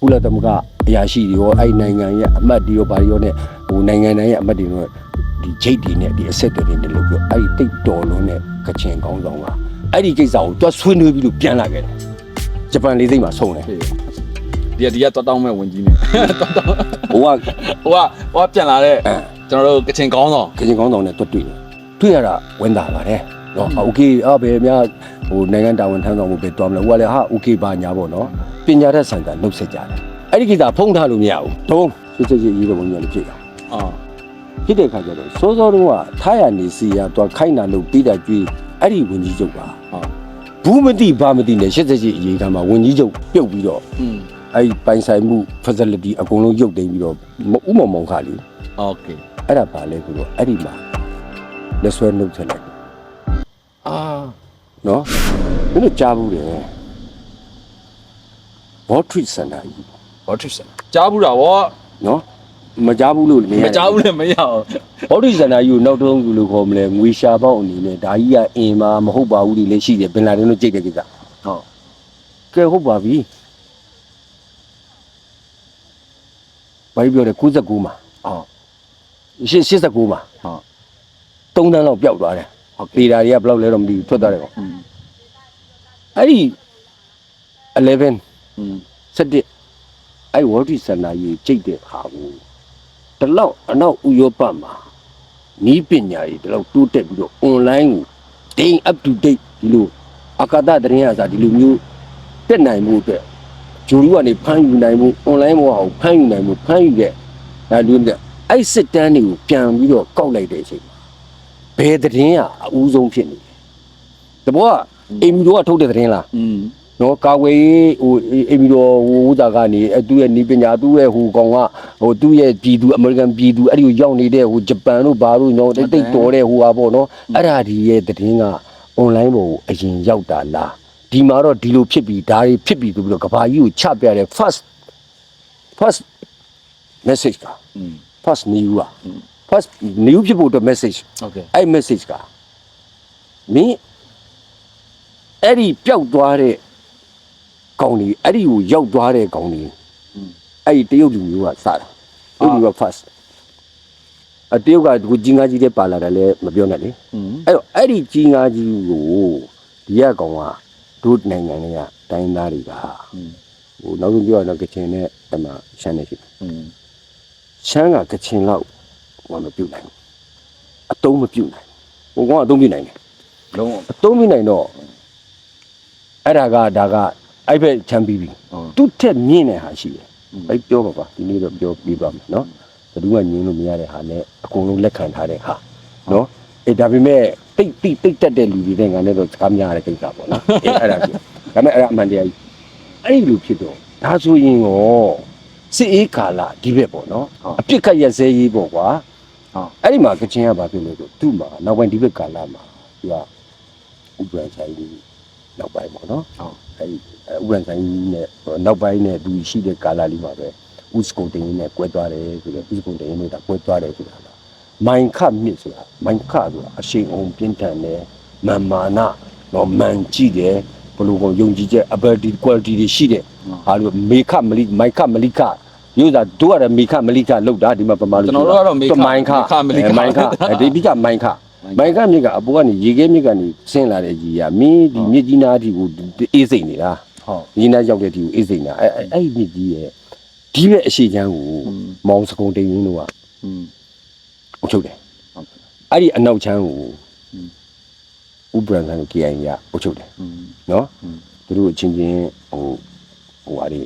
ကုလသမဂ္ဂအရာရှိတွေရောအဲ့နိုင်ငံရဲ့အမတ်တွေရောဘာတွေရောနဲ့ဟိုနိုင်ငံတိုင်းရဲ့အမတ်တွေရောဒီဂျိတ်တွေနဲ့ဒီအဆက်တွေနဲ့လို့ပြောအဲ့ဒီတိတ်တော်လုံးနဲ့ကချင်ကောင်းဆောင်ကအဲ့ဒီကိစ္စကိုတွတ်ဆွေးနွေးပြီးလို့ပြန်လာခဲ့တယ်ဂျပန်လေးစိတ်မှာဆုံးတယ်ဟေးဒီကဒီကတော်တောင်းမဲ့ဝင်ကြီးနေတော်တောင်းဟိုကဟိုကဟိုကပြန်လာတဲ့ကျွန်တော်တို့ကချင်ကောင်းဆောင်ကချင်ကောင်းဆောင်နဲ့တွတ်တွေ့တယ်တွေ့ရတာဝန်တာပါတယ် နော်โอเคအဘယ်များဟိုနိုင်ငံတာဝန်ထမ်းဆောင်မှုပဲတွားမလဲဟိုကလည်းဟာโอเคပါညာပေါ့နော်ပညာတတ်ဆန်တာနှုတ်ဆက်ကြတယ်အဲ့ဒီကိစ္စဖုံးထားလို့မရဘူးတုံးစစ်စစ်ကြီးရေးတော့ဘုံညာလေးဖြစ်တာ အာ ဖြစ်တဲ့ခါကျတော့စောစောတုန်းကထားရနေစီရတော့ခိုင်းတာလို့ပြီးတာကြွေးအဲ့ဒီဝင်ကြီးချုပ်ပါ ဟာ ဘူးမသိဘာမသိနဲ့ရှစ်စက်ကြီးအရေးခံမှာဝင်ကြီးချုပ်ပြုတ်ပြီးတော့ อืม အဲ့ဒီပိုင်ဆိုင်မှု facility အကုန်လုံးရုပ်သိမ်းပြီးတော့ဥမမောင်ခါလी โอเค အဲ့ဒါပါလဲဆိုတော့အဲ့ဒီမှာလက်ဆွဲနှုတ်ထက်လိုက် အာ နော်မင်းတို့ကြားဘူးတယ်ဘောထရစ်စန္ဒာကြီးဘာထစ်ဆန်ကြားဘူးတာဗောနော်မကြားဘူးလို့မရမကြားဘူးလည်းမရအောင်ဘောထရစ်စန္ဒာကြီးကိုနောက်တော့ဘူးလို့ခေါ်မလဲငွေရှာပေါက်အနေနဲ့ဒါကြီးကအင်မာမဟုတ်ပါဘူးဒီလည်းရှိတယ်ဘင်လာဒင်တို့ကြိတ်တဲ့ကိစ္စဟုတ်ကဲဟုတ်ပါပြီဘာကြီးပြောတယ်69မှာအော်89မှာဟုတ်3တန်းလောက်ပျောက်သွားတယ်ဟုတ်ကဲ့ ပေတာတွေကဘယ်လောက်လဲတော့မသိဘူးထွက်သွားတယ်ကောင်အဲ့ဒီ11 17အဲ့ဝေါတိစန္ဒာကြီးကြိတ်တဲ့ခါကိုဒီလောက်အနောက်ဥရောပမှာနီးပညာကြီးဒီလောက်တိုးတက်ပြီးတော့ online ကို day up to date ဒီလိုအကာဒသတင်းရစာဒီလိုမျိုးတက်နိုင်မှုအတွက်ဂျူရီကနေဖမ်းယူနိုင်မှု online ဘောဟာကိုဖမ်းယူနိုင်မှုဖမ်းယူတဲ့ဒါလူတွေအဲ့စစ်တမ်းတွေကိုပြန်ပြီးတော့ကောက်လိုက်တဲ့အချိန် ဘယ်တရင်ကအဦးဆုံးဖြစ်နေလဲတဘောကအင်မီတို့ကထုတ်တဲ့တရင်လား อืม နော်ကာဝေးဟိုအင်မီတော်ဟိုဥဒါကနေအသူ့ရဲ့နီးပညာသူ့ရဲ့ဟိုကောင်ကဟိုသူ့ရဲ့ပြည်သူအမေရိကန်ပြည်သူအဲ့ဒီကိုရောက်နေတဲ့ဟိုဂျပန်တို့ဘာတို့နော်တိတ်တိတ်တော်တဲ့ဟိုဟာပေါ့နော်အဲ့ဒါဒီရဲ့တည်င်းကအွန်လိုင်းပေါ်ကိုအရင်ရောက်တာလားဒီမှာတော့ဒီလိုဖြစ်ပြီးဒါတွေဖြစ်ပြီးဆိုပြီးတော့ကဘာကြီးကိုချပြတဲ့ first first message က อืม first new က first new ဖြစ်ဖို့အတွက် message ဟုတ်ကဲ့အဲ့ message ကမင်းအဲ့ဒီပျောက်သွားတဲ့ကောင်ကြီးအဲ့ဒီကိုရောက်သွားတဲ့ကောင်ကြီးအဲ့ဒီတရုတ်လူမျိုးကစတာတရုတ်လူက first အတရုတ်ကဒီကြီးငါကြီးတဲ့ပါလာတယ်လည်းမပြောနဲ့လေအဲ့တော့အဲ့ဒီကြီးငါကြီးကိုဒီကကောင်ကဒုနိုင်ငံတွေကတိုင်းသားတွေကဟိုနောက်ဆုံးပြောရတော့ကချင်နဲ့အမှရှမ်းနေရှိတယ်ရှမ်းကကချင်လောက် ဟိုမပြုတ်နိုင်ဘူးအတုံးမပြုတ်နိုင်ဘူးဟိုကောင်ကအတုံးပြုတ်နိုင်တယ်လုံးဝ အတုံးပြနိုင်တော့အဲ့ဒါကဒါကအဲ့ဘက်ချမ်းပြီးပြီဟုတ်သူ့ထက်မြင့်တဲ့ဟာရှိတယ်อืม အဲ့ပြောပါပါဒီနေ့တော့ပြောပြပါမယ်နော်ဘယ်သူမှညင်းလို့မရတဲ့ဟာနဲ့အကုန်လုံးလက်ခံထားတဲ့ဟာနော်အေးဒါပေမဲ့တိတ်တိတ်တိတ်တက်တဲ့လူတွေနဲ့ငါနဲ့တော့စကားများရတဲ့ကိစ္စပေါ့နော်အေးအဲ့ဒါပြောဒါပေမဲ့အဲ့ဒါအမှန်တရားကြီးအဲ့ဒီလူဖြစ်တော့ဒါဆိုရင်ရောစစ်အေးကာလဒီဘက်ပေါ့နော်အပြစ်ခတ်ရက်စဲရေးပေါ့ကွာဟုတ် အဲ့ဒီမှာကချင်ကဘာဖြစ်လို့လဲဆိုသူ့မှာနောက်ပိုင်းဒီဘက်ကာလမှာသူကဥပ္ပန်ဆိုင်ကြီးနောက်ပိုင်းပေါ့နော်ဟုတ်အဲ့ဒီဥပ္ပန်ဆိုင်ကြီးနဲ့နောက်ပိုင်းနဲ့သူရှိတဲ့ကာလလေးမှာပဲဥစကုံတင်ကြီးနဲ့ကွဲသွားတယ်ဆိုတော့ဥစကုံတင်ကြီးနဲ့ဒါကွဲသွားတယ်ဆိုတာလားမိုင်ခမြစ်ဆိုတာမိုင်ခဆိုတာအရှိန်အောင်ပြင်းထန်တယ်မန်မာနတော့မန်ကြည့်တယ်ဘလို့ကိုယုံကြည်ချက် ability quality တွေရှိတဲ့ဟာလို့မေခမလိမိုင်ခမလိခ ရိုးစားတို့ကတော့မိခမလိခလောက်တာဒီမှာပမာလို့ကျွန်တော်တို့ကတော့မေခမိုင်းခမလိခမိုင်းခဒီပြကမိုင်းခမိုင်းခမြစ်ကအပေါ်ကနေရေခဲမြစ်ကနေဆင်းလာတဲ့ကြီးကမင်းဒီမြစ်ကြီးနားအထိကိုအေးစိတ်နေတာဟုတ်ရေနားရောက်တဲ့အထိကိုအေးစိတ်နေတာအဲအဲ့မြစ်ကြီးရဲ့ဒီရဲ့အရှိချမ်းကိုမောင်စကုံတိန်ရင်းတို့ကအချုပ်တယ်အဲ့ဒီအနောက်ချမ်းကိုဥပရန်ဆန်ကို KI ကအချုပ်တယ်နော်သူတို့အချင်းချင်းဟိုဟိုဟာတွေ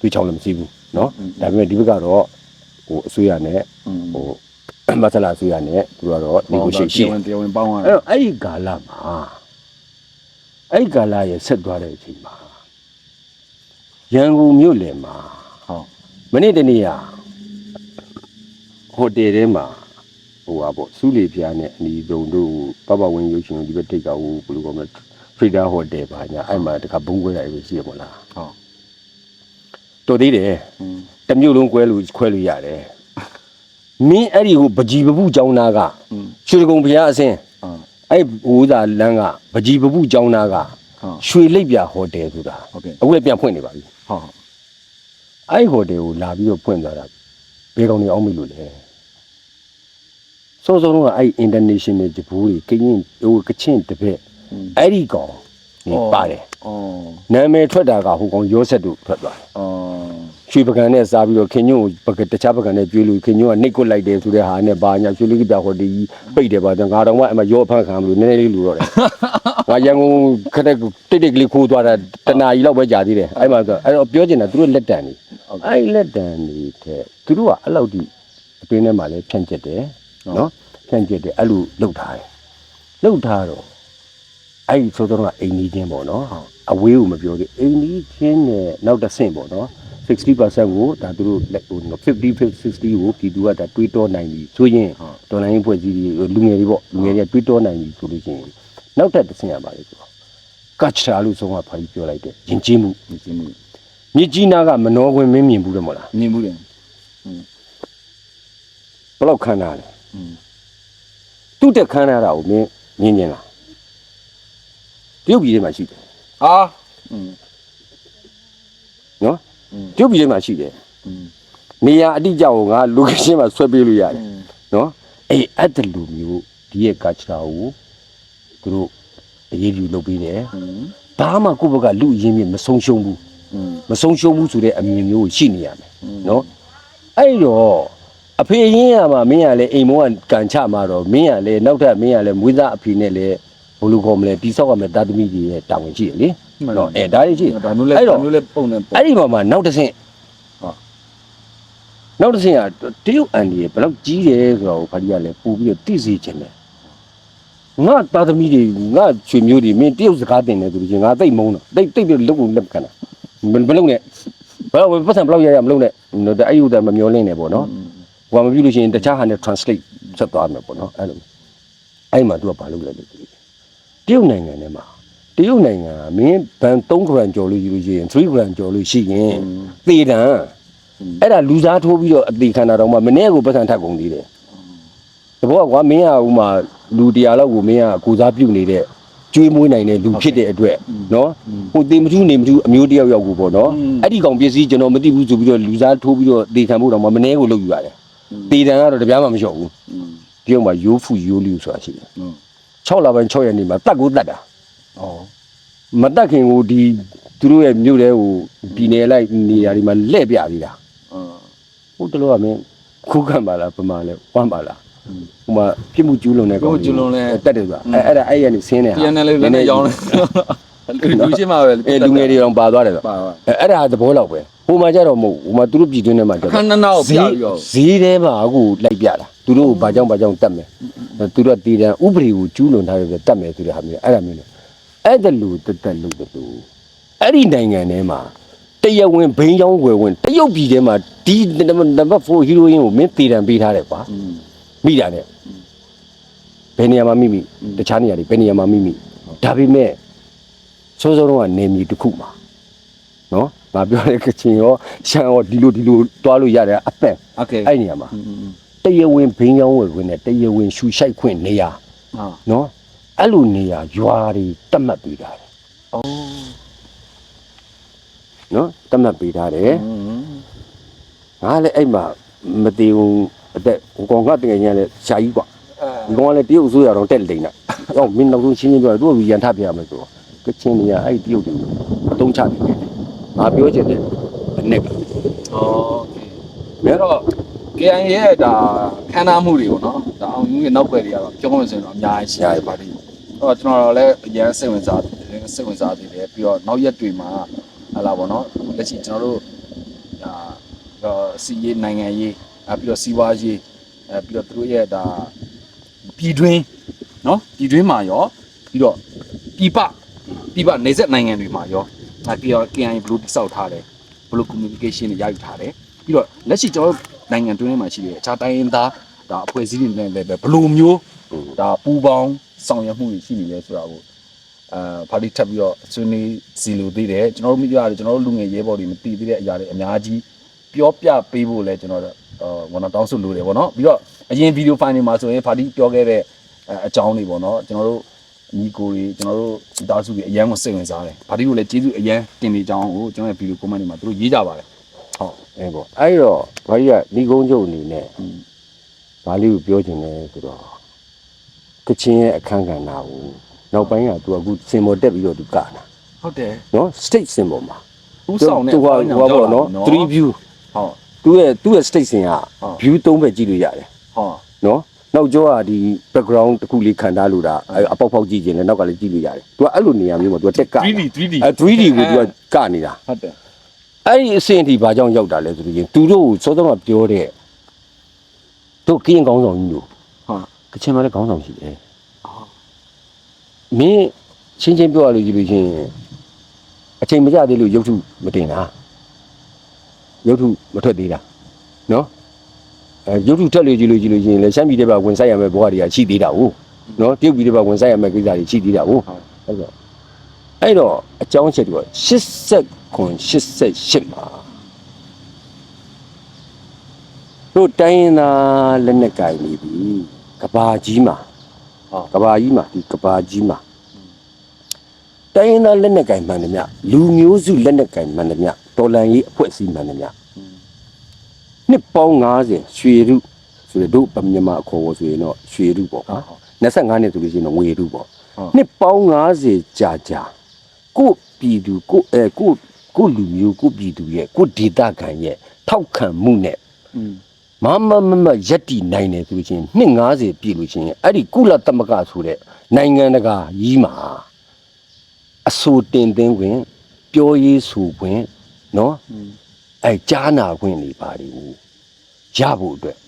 တွေးချောင်းလည်းမရှိဘူး နော်ဒါပေမဲ့ဒီဘက်ကတော့ဟိုအစိုးရနဲ့ဟိုမဆလာအစိုးရနဲ့သူကတော့ negotiation တရားဝင်ပေါင်းရအဲ့တော့အဲ့ဒီကာလမှာအဲ့ဒီကာလရဲ့ဆက်သွားတဲ့အချိန်မှာရန်ကုန်မြို့လယ်မှာဟုတ်မနေ့တနေ့ကဟိုတယ်ထဲမှာဟိုဟာပေါ့စူးလီဖျားနဲ့အနီးဆုံးတို့ပပဝင်းရုပ်ရှင်ကိုဒီဘက်ထိတ်ကဟိုဘယ်လိုကောမလဲ Trader Hotel ပါညာအဲ့မှာတခါဘုံခွဲတာတွေရှိရမလားဟုတ် တော်သေးတယ်တစ်မျိုးလုံးကွဲလို့ခွဲလို့ရတယ်မင်းအဲ့ဒီဟိုပကြီးပပုကျောင်းသားကရွှေကုံဘုရားအစင်းအဲ့ဟိုသာလမ်းကပကြီးပပုကျောင်းသားကရွှေလိပ်ပြဟိုတယ်ဆိုတာအခုလည်းပြန်ဖွင့်နေပါပြီဟုတ်အဲ့ဟိုတယ်ကိုလာပြီးတော့ဖွင့်သွားတာဘယ်ကောင်တွေအောင်မိလို့လဲစောစောကအဲ့ international တပူးတွေကရင်ဟိုကချင်းတပည့်အဲ့ဒီကောင်နေပါတယ်။အော်နာမည်ထွက်တာကဟိုကောင်ရောဆက်တို့ထွက်သွားတယ်။အော် ရွှေပကံနဲ့စားပြီးတော့ခင်ညွန့်ကိုပကတခြားပကံနဲ့ကျွေးလို့ခင်ညွန့်ကနှိတ်ကွက်လိုက်တယ်ဆိုတဲ့ဟာနဲ့ဘာညာရွှေလေးကပြဟိုဒီပိတ်တယ်ပါငါတော့မှအမရောအဖန်ခံမလို့နည်းနည်းလေးလူတော့တယ်ငါရန်ကုန်ခက်တဲ့တိတ်တိတ်ကလေးခိုးသွားတာတနာကြီးလောက်ပဲကြာသေးတယ်အဲ့မှာဆိုအဲ့တော့ပြောချင်တာသူတို့လက်တံနေအဲ့လက်တံနေတဲ့သူတို့ကအဲ့လောက်ဒီအတွင်းထဲမှာလည်းဖြန့်ကျက်တယ်နော်ဖြန့်ကျက်တယ်အဲ့လိုလှုပ်ထားတယ်လှုပ်ထားတော့အဲ့ဒီဆိုတော့ကအိမ်ကြီးချင်းပေါ့နော်အဝေးကိုမပြောသေးအိမ်ကြီးချင်းနဲ့နောက်တစ်ဆင့်ပေါ့နော် 60%ကိုဒါသူတို့50 60ကိုပြည်သူကဒါတွေးတောနိုင်ပြီဆိုရင်ဒေါ်လာရင်းဖွဲ့စည်းလူငယ်တွေပေါ့လူငယ်တွေကတွေးတောနိုင်ပြီဆိုလို့ရှိရင်နောက်ထပ်တစ်ဆင့်ရပါလေဆိုတော့ကတ်ချာလို့ဆုံးမဖာကြီးပြောလိုက်တယ်ယဉ်ကျေးမှုယဉ်ကျေးမှုမြစ်ကြီးနားကမနောခွင်မင်းမြင်ဘူးတယ်မို့လားမြင်ဘူးတယ်ဘလောက်ခံတာလဲသူ့တက်ခံရတာကိုမြင်မြင်လားပြုတ်ပြီးထဲမှာရှိတယ်အာ တရုတ်ပြည်ထဲမှာရှိတယ်နေရာအတိအကျကိုငါ location မှာဆွဲပေးလို့ရတယ်နော်အဲ့အဲ့တလူမျိုးဒီရဲ့ culture ကိုသူတို့အရေးယူလုပ်ပေးတယ်ဘာမှကိုယ့်ဘက်ကလူအရင်းမြစ်မဆုံးရှုံးဘူးမဆုံးရှုံးဘူးဆိုတဲ့အမြင်မျိုးရှိနေရမယ်နော်အဲ့တော့အဖေရင်းရမှာမင်းကလည်းအိမ်မောကကန်ချမှာတော့မင်းကလည်းနောက်ထပ်မင်းကလည်းမွေးသားအဖေနဲ့လည်းဘလို့ခေါ်မလဲတိဆောက်ရမယ်တာသမီကြီးရဲ့တာဝန်ရှိတယ်လေ နော်အဲဒါလေးရှိတယ် ဒါမျိုးလဲအဲ့ဒါတော့မျိုးလဲပုံနေပုံ အဲ့ဒီမှာမှနောက်တစ်ဆင့်ဟုတ် နောက်တစ်ဆင့်ကတရုတ်အန်ဒီရဲ့ဘယ်လောက်ကြီးတယ်ဆိုတော့ဘာကြီးကလည်းပို့ပြီးတော့သိစေချင်တယ်ငါသားသမီးတွေငါချွေမျိုးတွေမင်းတရုတ်စကားတင်တယ်သူချင်းငါသိမ့်မုန်းတော့တိတ်တိတ်ပြီးလုပ်ကိုလက်ခံတာမမလုပ်နဲ့ဘယ်တော့ပတ်စံဘယ်လောက်ရရမလုပ်နဲ့နော်အဲ့ယူတယ်မမျောလင်းနေပေါ့နော် ဟိုကမပြုလို့ရှိရင်တခြားဟာနဲ့ translate ဆက်သွားမယ်ပေါ့နော်အဲ့လိုအဲ့မှာ तू ကဘာလုပ်လဲလို့တရုတ်နိုင်ငံထဲမှာ တရုတ်နိုင်ငံမင်းဘန်3 gram ကျော်လို့ယူလို့ရှိရင်3 gram ကျော်လို့ရှိရင်သေတံအဲ့ဒါလူစားထိုးပြီးတော့အသေးခံတာတော့မှမနေ့ကပတ်စံထပ်ကုန်သေးတယ်တဘောကွာမင်းကဥမာလူတရားလောက်ကိုမင်းကကိုစားပြုတ်နေတဲ့ကျွေးမွေးနိုင်တဲ့လူဖြစ်တဲ့အတွက်နော်ဟိုတင်မထူးနေမထူးအမျိုးတယောက်ယောက်ကိုပေါ့နော်အဲ့ဒီကောင်ပစ္စည်းကျွန်တော်မသိဘူးဆိုပြီးတော့လူစားထိုးပြီးတော့သေခံဖို့တော့မှမနေ့ကလုပ်ယူရတယ်သေတံကတော့တပြားမှမလျှော့ဘူးပြုံးမှာရိုးဖူရိုးလူဆိုတာရှိတယ်6လပိုင်း6ရက်နေ့မှာတတ်ကိုတတ်တာ မတက်ခင်ကိုဒီသူတို့ရဲ့မြို့တဲကိုပြည်နယ်လိုက်နေရာဒီမှာလက်ပြပြီးတာဟုတ်တယ်လို့ကမင်းခုခံပါလားပမာလဲဝမ်းပါလားဟိုမှာပြစ်မှုကျူးလွန်တဲ့ကောင်ကျူးလွန်လဲတက်တယ်ဆိုတာအဲ့အဲ့ဒါအဲ့ရနေဆင်းနေတာပြန်နေလို့လည်းရောင်းတယ်လူချင်းမှာပဲအဲ့လူငယ်တွေတော့ပါသွားတယ်ဆိုအဲ့အဲ့ဒါသဘောလောက်ပဲဟိုမှာကြတော့မဟုတ်ဟိုမှာသူတို့ပြည်တွင်းထဲမှာကြတော့ခဏနောက်ပြပြီးတော့ဈေးထဲမှာအခုလိုက်ပြတာသူတို့ဘာကြောင့်ဘာကြောင့်တက်မယ်သူတို့တည်တံဥပဒေကိုကျူးလွန်ထားတယ်ပြတက်မယ်ဆိုတဲ့ဟာမျိုးအဲ့ဒါမျိုးလေ အဲ့ဒါလူတသက်လူတလူအဲ့ဒီနိုင်ငံထဲမှာတရားဝင်ဘိန်းချောင်းွယ်ဝင်တရုတ်ပြည်ထဲမှာဒီနံပါတ်4ဟီရိုအင်းကိုမင်းတည်တံပေးထားတယ်ကွာမိတာနဲ့ဘယ်နေရာမှာမိမိတခြားနေရာတွေဘယ်နေရာမှာမိမိဒါပေမဲ့စိုးစိုးတော့ကနေမြေတစ်ခုမှာနော်ငါပြောတဲ့ကချင်ရောရှမ်းရောဒီလိုဒီလိုတွားလို့ရတဲ့အပက်အဲ့နေရာမှာတရားဝင်ဘိန်းချောင်းွယ်ဝင်နဲ့တရားဝင်ရှူရှိုက်ခွင့်နေရာနော် အဲ့လိုနေရာရွာတွေတတ်မှတ်ပေးတာတယ်။အော်နော်တတ်မှတ်ပေးထားတယ်။ငါလည်းအဲ့မှာမသေးဘူးအသက်ဟိုကောင်ကတကယ်ညာလည်းရှားကြီးကွာ။ဒီကောင်ကလည်းတရုတ်အစိုးရတော့တက်လိမ့်တာ။အော်မင်းနောက်ဆုံးချင်းချင်းပြောတယ်သူကရန်ထပြရမယ်ဆိုတော့ကချင်းတွေကအဲ့တရုတ်တွေအတုံးချနေတယ်။ငါပြောချင်တယ်အနစ်ပါ။အော်ဲတော့ KN ရဲ့ဒါခမ်းနားမှုတွေပေါ့နော်ဒါအောင်ကြီးရဲ့နောက်ွယ်တွေကတော့ပြောမှဆိုရင်တော့အများကြီးရှားရပါတယ် တော့ကျွန်တော်လည်းအရင်စိတ်ဝင်စားစိတ်ဝင်စားသေးတယ်ပြီးတော့နောက်ရက်တွေမှာဟာလာပေါ့နော်လက်ရှိကျွန်တော်တို့ဒါတော့စီရေးနိုင်ငံရေးအဲပြီးတော့စီးပွားရေးအဲပြီးတော့သူတို့ရဲ့ဒါပြည်တွင်းနော်ပြည်တွင်းမှာရောပြီးတော့ပြည်ပပြည်ပနေဆက်နိုင်ငံတွေမှာရောအဲပြီးတော့ KN ဘယ်လိုတိစောက်ထားတယ်ဘယ်လို communication တွေရယူထားတယ်ပြီးတော့လက်ရှိကျွန်တော်တို့နိုင်ငံတွင်းထဲမှာရှိတဲ့အခြားတိုင်းရင်းသားဒါအဖွဲ့အစည်းတွေနဲ့လည်းပဲဘယ်လိုမျိုးဒါပူးပေါင်း ဆောင်ရွက်မှုတွေရှိနေလဲဆိုတာကိုအာဖာတီထပ်ပြီးတော့ဆွေးနွေးစီလိုသေးတယ်ကျွန်တော်တို့မိကြရတယ်ကျွန်တော်တို့လူငယ်ရဲဘော်တွေမသိသေးတဲ့အရာတွေအများကြီးပြောပြပေးဖို့လဲကျွန်တော်တို့အာဝန်တော်တောင်းဆိုလိုတယ်ပေါ့နော်ပြီးတော့အရင်ဗီဒီယိုဖိုင်တွေမှာဆိုရင်ဖာတီပြောခဲ့တဲ့အအကြောင်းတွေပေါ့နော်ကျွန်တော်တို့ညီကိုတွေကျွန်တော်တို့မိသားစုတွေအရန်ကိုစိတ်ဝင်စားတယ်ဖာတီကိုလည်းကျေးဇူးအရန်တင်နေကြအောင်ကိုကျွန်တော်ရဲ့ဗီဒီယိုကွန်မန့်တွေမှာသူတို့ရေးကြပါတယ်ဟုတ်အဲပေါ့အဲ့တော့ဘာကြီးကဒီကုန်းချုပ်အနေနဲ့อืมဘာလေးကိုပြောချင်လဲဆိုတော့ ကချင်းရဲ့အခန်းကဏ္ဍကိုနောက်ပိုင်းကသူကအခုစင်မော်တက်ပြီးတော့သူကတာဟုတ်တယ်နော် state symbol မှာဥဆောင်တဲ့သူကဟိုပေါ့နော်3 view ဟုတ်သူ့ရဲ့သူ့ရဲ့ state စင်ကဟုတ် view 3ပဲကြည့်လို့ရတယ်ဟုတ်နော်နောက်ကျောကဒီ background တစ်ခုလေးခံထားလို့တာအဲ့အပေါက်ပေါက်ကြည့်ခြင်းလည်းနောက်ကလည်းကြည့်လို့ရတယ်သူကအဲ့လိုနေရာမျိုးမှာသူကတက်က 3D 3D အဲ 3D ကိုသူကကနေတာဟုတ်တယ်အဲ့ဒီအဆင့်အထိဘာကြောင့်ရောက်တာလဲဆိုတော့ရင်သူတို့ကိုစောစောကပြောတဲ့တို့ကင်းကောင်းဆောင်ကြီးတို့ ဟုတ်ကချင်မှာလည်းကောင်းဆောင်ရှိတယ်အော်မင်းချင်းချင်းပြောရလို့ကြည့်လို့ချင်းအချိန်မကြသေးလို့ရုပ်ထုမတင်တာရုပ်ထုမထွက်သေးတာနော်အဲရုပ်ထုထွက်လို့ကြည့်လို့ကြည့်လို့ချင်းလည်းရှမ်းပြည်တဲ့ဘက်ဝင်ဆိုင်ရမယ်ဘဝတွေကရှိသေးတာဟုတ်နော်တရုတ်ပြည်တဲ့ဘက်ဝင်ဆိုင်ရမယ်ကိစ္စတွေရှိသေးတာဟုတ်ဟုတ်အဲ့တော့အဲ့တော့အကြောင်းအချက်တွေက80ခွန်88မှာတို့တိုင်းရင်းသားလက်နက်ကင်နေပြီ ကဘာကြီးမှာဟုတ်ကဘာကြီးမှာဒီကဘာကြီးမှာတိုင်းရင်းသားလက်နက်ကင်မှန်တယ်မြလူမျိုးစုလက်နက်ကင်မှန်တယ်မြတော်လန်ရေးအဖွဲ့အစည်းမှန်တယ်မြနှစ်ပေါင်း90ရွှေရုဆိုရတို့ဗမြန်မာအခေါ်ကိုဆိုရင်တော့ရွှေရုပေါ့ဟုတ်နော်ဟုတ်25နှစ်ဆိုလို့ရှိရင်တော့ငွေရုပေါ့ဟုတ်နှစ်ပေါင်း90ကြာကြာကိုယ့်ပြည်သူကိုယ့်အဲကိုယ့်ကိုယ့်လူမျိုးကိုယ့်ပြည်သူရဲ့ကိုယ့်ဒေသခံရဲ့ထောက်ခံမှုနဲ့อืม မမမမယက်တီနိုင်တယ်ဆိုချင်းနှစ်90ပြည့်လို့ချင်းအဲ့ဒီကုလသမဂ္ဂဆိုတဲ့နိုင်ငံတကာကြီးမှာအဆိုတင်သွင်းခွင့်ပြောရေးဆိုခွင့်နော်အဲ့ကြားနာခွင့်တွေပါတယ်ဟိုရဖို့အတွက်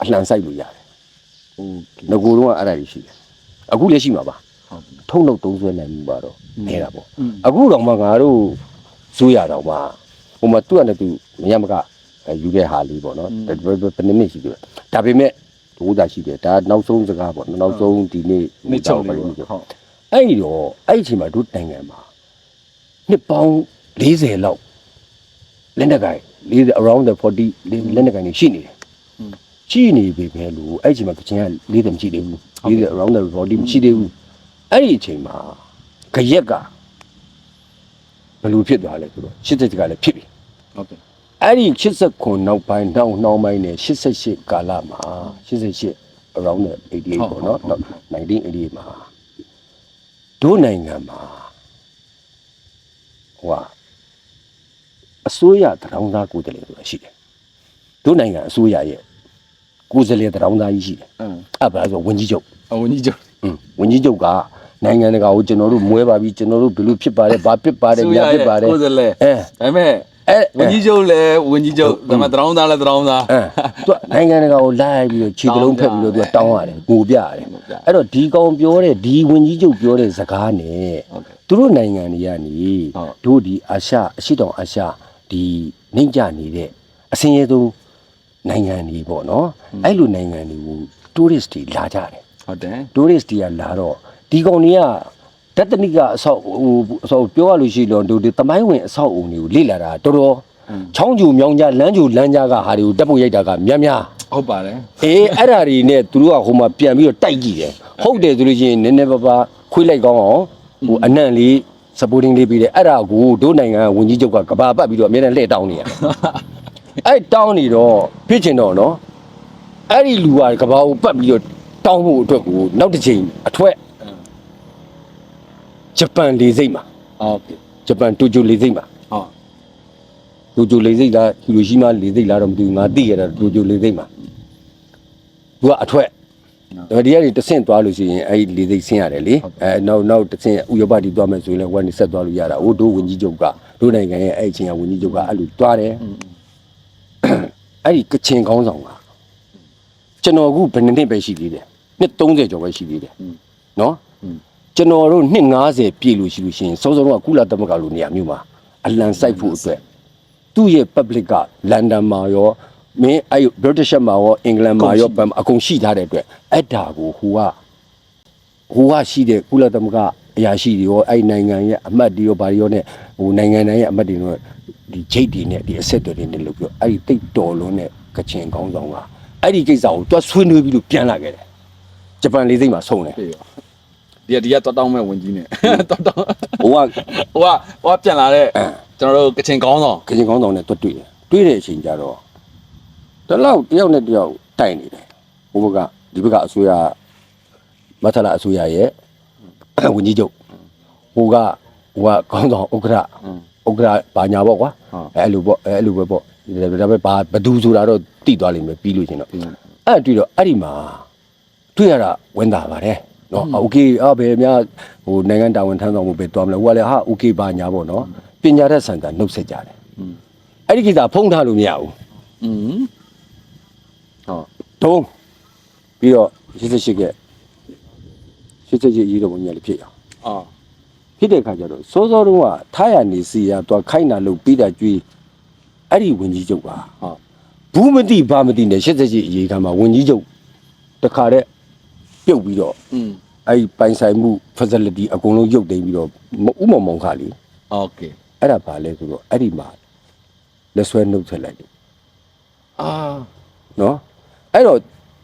အလှန်ဆိုင်လို့ရတယ်။ဟုတ်ကဲ့။ငကိုတော့အဲ့ဒါကြီးရှိတယ်။အခုလည်းရှိမှာပါ။ဟုတ်။ထုံလို့သုံးဆွဲနိုင်မှုပါတော့။နေတာပေါ့။အခုတော့မှငါတို့ဇိုးရတော့မှဟိုမှာသူ့အနေနဲ့သူမရမက ယူတဲ့ဟာလေးပေါ့နော်ဘယ်ဘယ်ဘယ်နှစ်နှစ်ရှိသေးလဲဒါပေမဲ့ဒုသာရှိတယ်ဒါနောက်ဆုံးစကားပေါ့နောက်ဆုံးဒီနေ့နှစ်ချုပ်လေးဟိုပေါ့တော့ဟုတ်အဲ့ဒီတော့အဲ့ဒီအချိန်မှာတို့နိုင်ငံမှာနှစ်ပေါင်း40လောက်လက်နက်ကိုင်40 around the 40လက်နက်ကိုင်တွေရှိနေတယ်ရှိနေပြီပဲလို့အဲ့ဒီအချိန်မှာကချင်က40မရှိသေးဘူး40 around the 40မရှိသေးဘူးအဲ့ဒီအချိန်မှာကြရက်ကဘယ်လိုဖြစ်သွားလဲဆိုတော့80ကလည်းဖြစ်ပြီဟုတ်တယ် အဲ့ဒီ89နောက်ပိုင်းနောက်နှောင်းပိုင်းနဲ့88ကာလမှာ88 around the 88ပေါ့နော်1988မှာတို့နိုင်ငံမှာဟိုဟာအစိုးရတရောင်းသားကိုယ်တည်းဆိုတာရှိတယ်တို့နိုင်ငံအစိုးရရဲ့ကိုယ်စားလှယ်တရောင်းသားကြီးရှိတယ်အင်းအဲ့ဒါဆိုဝန်ကြီးချုပ်အဝန်ကြီးချုပ်อืมဝန်ကြီးချုပ်ကနိုင်ငံတကာကိုကျွန်တော်တို့မွဲပါပြီကျွန်တော်တို့ဘယ်လိုဖြစ်ပါတယ်ဘာဖြစ်ပါတယ်ညာဖြစ်ပါတယ်ကိုယ်စလဲအဲဒါပေမဲ့ အဲဝန်ကြီးချုပ်လည်းဝန်ကြီးချုပ်ဒါပေမဲ့တရောင်းသားလည်းတရောင်းသားအဲသူကနိုင်ငံတကာကိုလိုက်ပြီးတော့ခြေကလုံးဖက်ပြီးတော့သူကတောင်းရတယ်ငိုပြရတယ်ငိုပြအဲ့တော့ဒီကောင်ပြောတဲ့ဒီဝန်ကြီးချုပ်ပြောတဲ့စကားနဲ့ဟုတ်ကဲ့သူတို့နိုင်ငံတွေကနေဟုတ်တို့ဒီအာရှအရှိတောင်အာရှဒီနှိမ့်ကြနေတဲ့အစင်းရဲဆုံးနိုင်ငံတွေပေါ့နော်အဲ့လိုနိုင်ငံတွေကို tourist တွေလာကြတယ်ဟုတ်တယ် tourist တွေကလာတော့ဒီကောင်တွေက တတနိကအဆောက်ဟိုအဆောက်ပြောရလို့ရှိရင်တော့တို့ဒီတမိုင်းဝင်အဆောက်အုံတွေကိုလေ့လာတာတော်တော်ချောင်းကျူမြောင်းကြလမ်းကျူလမ်းကြားကဟာတွေကိုတက်ဖို့ရိုက်တာကများများဟုတ်ပါတယ်အေးအဲ့ဓာတွေနဲ့သူတို့ကဟိုမှာပြန်ပြီးတော့တိုက်ကြည့်တယ်ဟုတ်တယ်ဆိုလို့ရှိရင်နည်းနည်းပါးပါးခွေးလိုက်ကောင်းအောင်ဟိုအနံ့လေး supporting လေးပြီးတယ်အဲ့ဒါကိုတို့နိုင်ငံကဝန်ကြီးချုပ်ကကဘာပတ်ပြီးတော့အများနဲ့လှည့်တောင်းနေရအဲ့တောင်းနေတော့ဖြစ်ချင်တော့နော်အဲ့ဒီလူကကဘာကိုပတ်ပြီးတော့တောင်းဖို့အတွက်ကိုနောက်တစ်ချိန်အထွက် ဂျပန်လေစိတ်မှာဟုတ်ကဲ့ဂျပန်တိုကျိုလေစိတ်မှာဟုတ်တိုကျိုလေစိတ်လားဟီရိုရှီးမားလေစိတ်လားတော့မသိဘူးငါသိရတာတိုကျိုလေစိတ်မှာသူကအထွက်ဒါဒီကနေတဆင့်သွားလို့ရှိရင်အဲ့ဒီလေသိပ်ဆင်းရတယ်လေအဲနောက်နောက်တဆင့်ဥရောပတီသွားမယ်ဆိုရင်လည်းဝက်နေဆက်သွားလို့ရတာဟိုဒိုးဝင်ကြီးချုပ်ကဒိုးနိုင်ငံရဲ့အဲ့အချိန်ကဝင်ကြီးချုပ်ကအဲ့လိုသွားတယ်အဲ့ဒီကချင်ကောင်းဆောင်ကကျွန်တော်အခုဘယ်နှစ်နှစ်ပဲရှိသေးတယ်နှစ်30ကျော်ပဲရှိသေးတယ်နော် ကျွန်တော်တို့နှစ်90ပြည့်လို့ရှိလို့ရှိရင်စောစောတော့ကုလသမဂ္ဂလိုနေရာမျိုးမှာအလံစိုက်ဖို့အတွက်သူ့ရဲ့ public ကလန်ဒန်မှာရောမင်းအဲ့ British မှာရောအင်္ဂလန်မှာရောဗမ်အကုန်ရှိထားတဲ့အတွက်အဲ့ဒါကိုဟိုကဟိုကရှိတဲ့ကုလသမဂ္ဂအရာရှိတွေရောအဲ့နိုင်ငံရဲ့အမတ်တွေရောဘာတွေရော ਨੇ ဟိုနိုင်ငံတိုင်းရဲ့အမတ်တွေရောဒီဂျိတ်တွေနဲ့ဒီအဆက်တွေနဲ့လို့ပြောအဲ့ဒီတိတ်တော်လုံးနဲ့ကချင်ကောင်းဆောင်ကအဲ့ဒီကိစ္စကိုတွတ်ဆွေးနွေးပြီးလို့ပြန်လာခဲ့တယ်ဂျပန်လေးစိတ်မှာဆုံးတယ်ပြီ ဒီကဒီကတော်တောင်းမဲ့ဝင်ကြီးနဲ့တော်တောင်းဟိုကဟိုကဟိုကပြန်လာတဲ့ကျွန်တော်တို့ကချင်ကောင်းဆောင်ကချင်ကောင်းဆောင်နဲ့တွေ့တွေ့တယ်တွေ့တဲ့အချိန်ကျတော့တလောက်တယောက်နဲ့တယောက်တိုင်နေတယ်ဟိုဘက်ကဒီဘက်ကအစိုးရမထလာအစိုးရရဲ့ဝန်ကြီးချုပ်ဟိုကဟိုကကောင်းဆောင်ဥက္ကဋ္ဌอืมဥက္ကဋ္ဌဘာညာပေါ့ကွာဟုတ်အဲအဲ့လိုပေါ့အဲအဲ့လိုပဲပေါ့ဒါပေမဲ့ဘာဘသူဆိုတာတော့တိသွားလိမ့်မယ်ပြီးလို့ချင်းတော့ပြီးအဲ့တွေ့တော့အဲ့ဒီမှာတွေ့ရတာဝန်တာပါတယ် နော်โอเคအဘယ်များဟိုနိုင်ငံတာဝန်ထမ်းဆောင်မှုပဲတွားမလဲဟိုကလည်းဟာโอเคဘာညာပေါ့နော်ပညာတတ်ဆန်တာနှုတ်ဆက်ကြတယ် อืม အဲ့ဒီကိစ္စဖုံးထားလို့မရဘူး อืมဟုတ် တုံးပြီးတော့88က88ရေးတော့ဘုံညာလေးဖြစ်အောင် အာ ဖြစ်တဲ့ခါကျတော့စောစောတုန်းကထားရနေစီရတော့ခိုင်းတာလို့ပြီးတာကြွေးအဲ့ဒီဝင်ကြီးချုပ်ပါ ဟုတ် ဘူးမတိဘာမတိနဲ့88အရေးခံမှာဝင်ကြီးချုပ်တခါတည်း ပြုတ်ပြီးတော့อืม အဲ့ဒီပိုင်ဆိုင်မှု facility အကုန်လုံးရုပ်သိမ်းပြီးတော့မဥမမောင်ခါလေး okay အဲ့ဒါဘာလဲဆိုတော့အဲ့ဒီမှာလက်ဆွဲနှုတ်ဆက်လိုက်တယ်အာနော်အဲ့တော့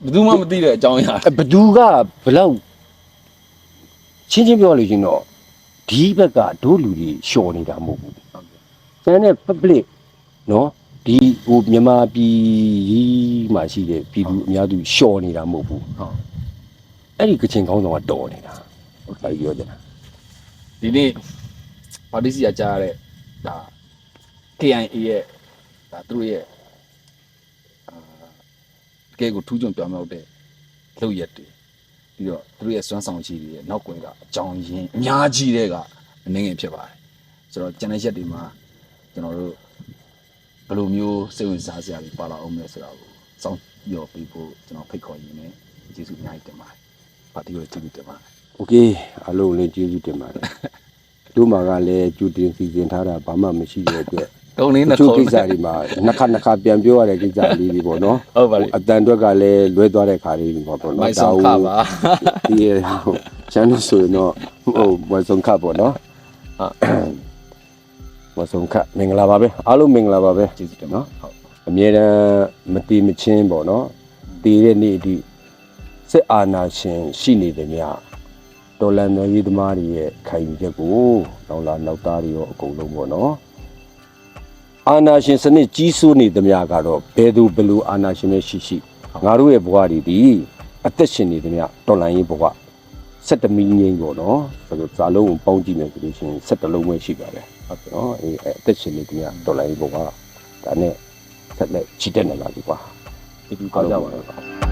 ဘယ်သူမှမသိတဲ့အကြောင်းအရာ အဲ့ဘသူကဘလောက်ချင်းချင်းပြောလို့ရှင်တော့ဒီဘက်ကဒို့လူတွေရှော်နေတာမဟုတ်ဘူးဟုတ်ကဲ့ ကျန်တဲ့ public နော်ဒီဟိုမြန်မာပြည်ကြီးမှာရှိတဲ့ပြည်သူအများစုရှော်နေတာမဟုတ်ဘူးဟုတ် အဲ့ဒီကချင်ကောင်းဆောင်ကတော်နေတာဟုတ်ပါပြောကြတာဒီနေ့ပါတီစီကကြားရတဲ့ဒါ KIA ရဲ့ဒါသူတို့ရဲ့အာတကယ်ကိုထူးချွန်ပြောင်းမြောက်တဲ့လုပ်ရက်တွေပြီးတော့သူတို့ရဲ့စွမ်းဆောင်ရှိတွေရဲ့နောက်ကွယ်ကအကြောင်းရင်းအများကြီးတဲ့ကအနေငယ်ဖြစ်ပါတယ်ဆိုတော့ကျန်တဲ့ရက်တွေမှာကျွန်တော်တို့ဘယ်လိုမျိုးစိတ်ဝင်စားစရာတွေပါလာအောင်မလဲဆိုတာကိုစောင့်ပြောပြီးဖို့ကျွန်တော်ဖိတ်ခေါ်ရင်းနဲ့ကျေးဇူးအများကြီးတင်ပါတယ် ပါတီကိုကျေးဇူးတင်ပါတယ် โอเคအားလုံးလည်းကျေးဇူးတင်ပါတယ်တို့မှာကလည်းကြိုတင်စီစဉ်ထားတာဘာမှမရှိတဲ့အတွက် တုံးလေးနှစ် ချို့ ခုံး ကိစ္စတွေမှာနှစ်ခါနှစ်ခါပြန်ပြောရတဲ့ကိစ္စလေးတွေပေါ့နော် ဟုတ်ပါလေ အတန်အတွက်ကလည်းလွဲသွားတဲ့ခါလေးတွေပေါ့ပေါ့နော် မိုက်ဆောင်ခပါ ဒီချမ်းလို့ဆိုရင်တော့ဟိုဝယ်ဆုံးခပေါ့နော် ဟုတ် ဝယ်ဆုံးခမင်္ဂလာပါပဲအားလုံးမင်္ဂလာပါပဲ ကျေးဇူးတင်ပါဟုတ် အမြဲတမ်းမတီမချင်းပေါ့နော်တည်တဲ့နေ့အထိ စစ်အာဏာရှင်ရှိနေတယ်များတော်လန်တော်ရေးသမားတွေရဲ့ခိုင်ချက်ကိုနောက်လာနောက်သားတွေရောအကုန်လုံးပေါ့နော်အာဏာရှင်စနစ်ကြီးစိုးနေသမျှကတော့ဘယ်သူဘယ်လိုအာဏာရှင်ပဲရှိရှိငါတို့ရဲ့ဘဝတွေဒီအသက်ရှင်နေသမျှတော်လန်ရေးဘဝ17မီငိမ့်ပေါ့နော်ဆိုတော့ဇာလုံးကိုပေါင်းကြည့်မယ်ဆိုလို့ရှိရင်17လုံးပဲရှိပါတယ်ဟုတ်ကဲ့နော်အေးအဲ့အသက်ရှင်နေသမျှတော်လန်ရေးဘဝဒါနဲ့ဆက်လက်ချစ်တဲ့နေလာပြီကွာကျေးဇူးပါကြပါတော့